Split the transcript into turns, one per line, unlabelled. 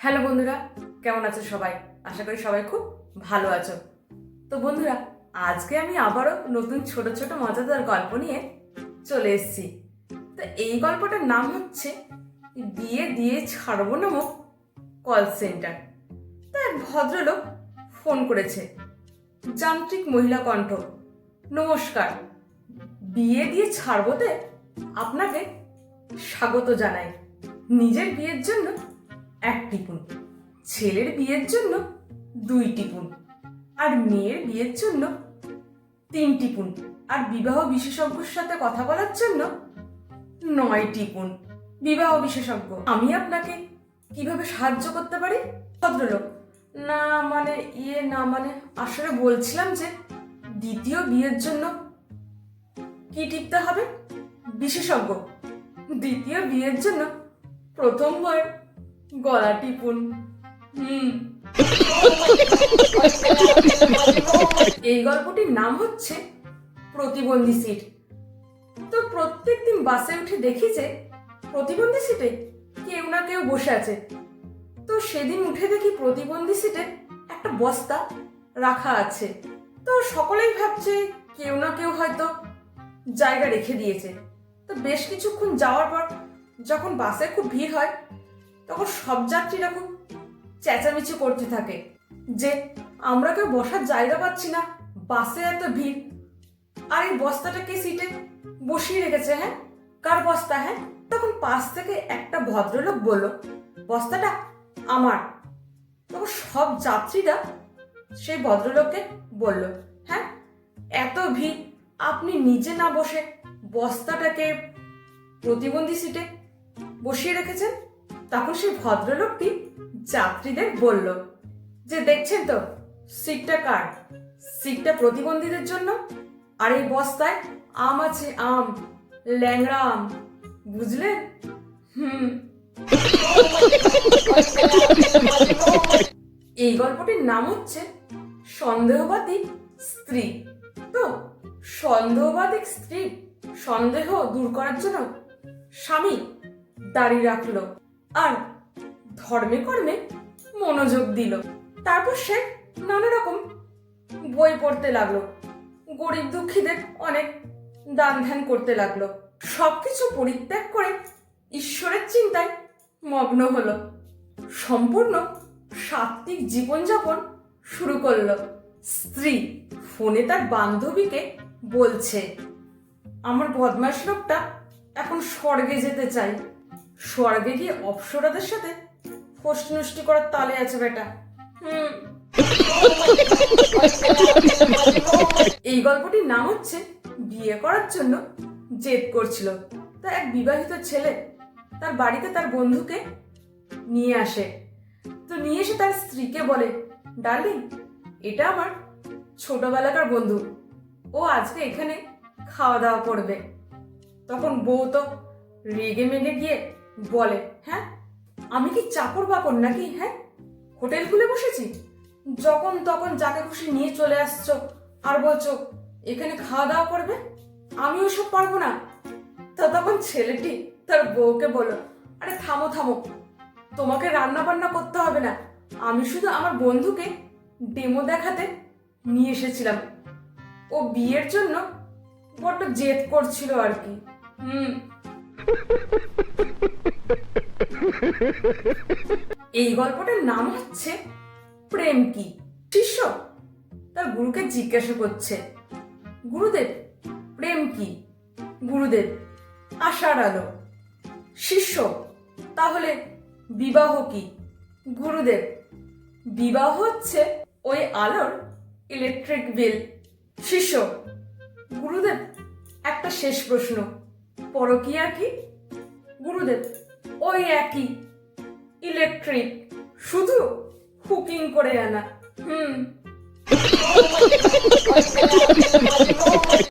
Hello বন্ধুরা, কেমন আছো সবাই? আশা করি সবাই খুব ভালো আছো। তো বন্ধুরা, আজকে আমি আবারও নতুন ছোট ছোট মজাদার গল্প নিয়ে চলে এসেছি। তো এই গল্পটার নাম হচ্ছে বিয়ে দিয়ে ছাড়বো নামক কল সেন্টার তা এক ভদ্রলোক ফোন করেছে, যান্ত্রিক মহিলা কণ্ঠ, নমস্কার। বিয়ে দিয়ে ছাড়বোতে আপনাকে স্বাগত জানাই। নিজের বিয়ের জন্য এক টিপুন। ছেলের বিয়ের জন্য দুই টিপুন আর মেয়ের বিয়ের জন্য তিন টিপুন আর বিবাহ বিশেষজ্ঞর সাথে কথা বলার জন্য নয় টিপুন। বিবাহ বিশেষজ্ঞ, আমি আপনাকে কীভাবে সাহায্য করতে পারি? ভদ্রলোক, না মানে ইয়ে না মানে আসলে বলছিলাম যে দ্বিতীয় বিয়ের জন্য কি টিপতে হবে? বিশেষজ্ঞ, দ্বিতীয় বিয়ের জন্য প্রথম গলা টিপুন। হুম। এই গল্পটির নাম হচ্ছে প্রতিবন্ধী সিট। তো প্রত্যেক দিন বাসে উঠে দেখি যে প্রতিবন্ধী সিটে কেউ না কেউ বসে আছে। তো সেদিন উঠে দেখি প্রতিবন্ধী সিটে একটা বস্তা রাখা আছে। তো সকলেই ভাবছে কেউ না কেউ হয়তো জায়গা রেখে দিয়েছে। তো বেশ কিছুক্ষণ যাওয়ার পর যখন বাসে খুব ভিড় হয় তখন সব যাত্রীরা খুব চেঁচামেচি করতে থাকে যে, আমরা কেউ বসার জায়গা পাচ্ছি না, বাসে এত ভিড়। আর এই বস্তাটাকে সিটে বসিয়ে রেখেছে হ্যাঁ? কার বস্তা হ্যাঁ? তখন পাশ থেকে একটা ভদ্রলোক বলল, বস্তাটা আমার। তখন সব যাত্রীরা সেই ভদ্রলোককে বলল হ্যাঁ এত ভিড়, আপনি নিজে না বসে বস্তাটাকে প্রতিবন্ধী সিটে বসিয়ে রেখেছেন? তখন সেই ভদ্রলোকটি যাত্রীদের বলল, যে দেখছেন তো, সিটটা কার? সিটটা প্রতিবন্ধীদের জন্য? আর এই বস্তায় আম আছে, আম, ল্যাংড়া আম, বুঝলেন? হুম। এই গল্পটির নাম হচ্ছে সন্দেহবাদী স্ত্রী। তো সন্দেহবাদী স্ত্রী সন্দেহ দূর করার জন্য স্বামী দাঁড়িয়ে রাখল। আর ধর্মে কর্মে মনোযোগ দিল। তারপর সে নানা রকম বই পড়তে লাগল। গরিব দুঃখীদের অনেক দান ধ্যান করতে লাগল। সবকিছু পরিত্যাগ করে ঈশ্বরের চিন্তায় মগ্ন হলো। সম্পূর্ণ সাত্বিক জীবনযাপন শুরু করল। স্ত্রী ফোনে তার বান্ধবীকে বলছে, আমার বদমাস লোকটা এখন স্বর্গে যেতে চাই স্বর্গে গিয়ে অপ্সরাদের সাথে ফষ্টি করার তালে আছে বেটা। হুম। এই গল্পটির নাম হচ্ছে বিয়ে করার জন্য জেদ করছিল। তা এক বিবাহিত ছেলে তার বাড়িতে তার বন্ধুকে নিয়ে আসে। তো নিয়ে এসে তার স্ত্রীকে বলে ডার্লিং এটা আমার ছোটবেলাকার বন্ধু। ও আজকে এখানে খাওয়া দাওয়া করবে। তখন বউ তো রেগে মেগে গিয়ে বলে হ্যাঁ? আমি কি চাকর বাকর নাকি হ্যাঁ? হোটেল খুলে বসেছি? যখন তখন যাকে খুশি নিয়ে চলে আসছো আর বলছো, এখানে খাওয়া দাওয়া করবে? আমি ওসব পারব না। তা তখন ছেলেটি তার বউকে বলল, আরে থামো থামো। তোমাকে রান্না বান্না করতে হবে না। আমি শুধু আমার বন্ধুকে ডেমো দেখাতে নিয়ে এসেছিলাম। ও বিয়ের জন্য বড্ড জেদ করছিল আর কি। হুম। এই গল্পটার নাম হচ্ছে প্রেম কি? শিষ্য তার গুরুকে জিজ্ঞাসা করছে, গুরুদেব, প্রেম কি? গুরুদেব আশার আলো। শিষ্য, তাহলে বিবাহ কি? গুরুদেব, বিবাহ হচ্ছে ওই আলোর ইলেকট্রিক বিল শিষ্য, গুরুদেব, একটা শেষ প্রশ্ন, পরকিয়া কি? গুরুদেব ওই একই। ইলেকট্রিক। শুধু হুকিং করে আনা। হুম।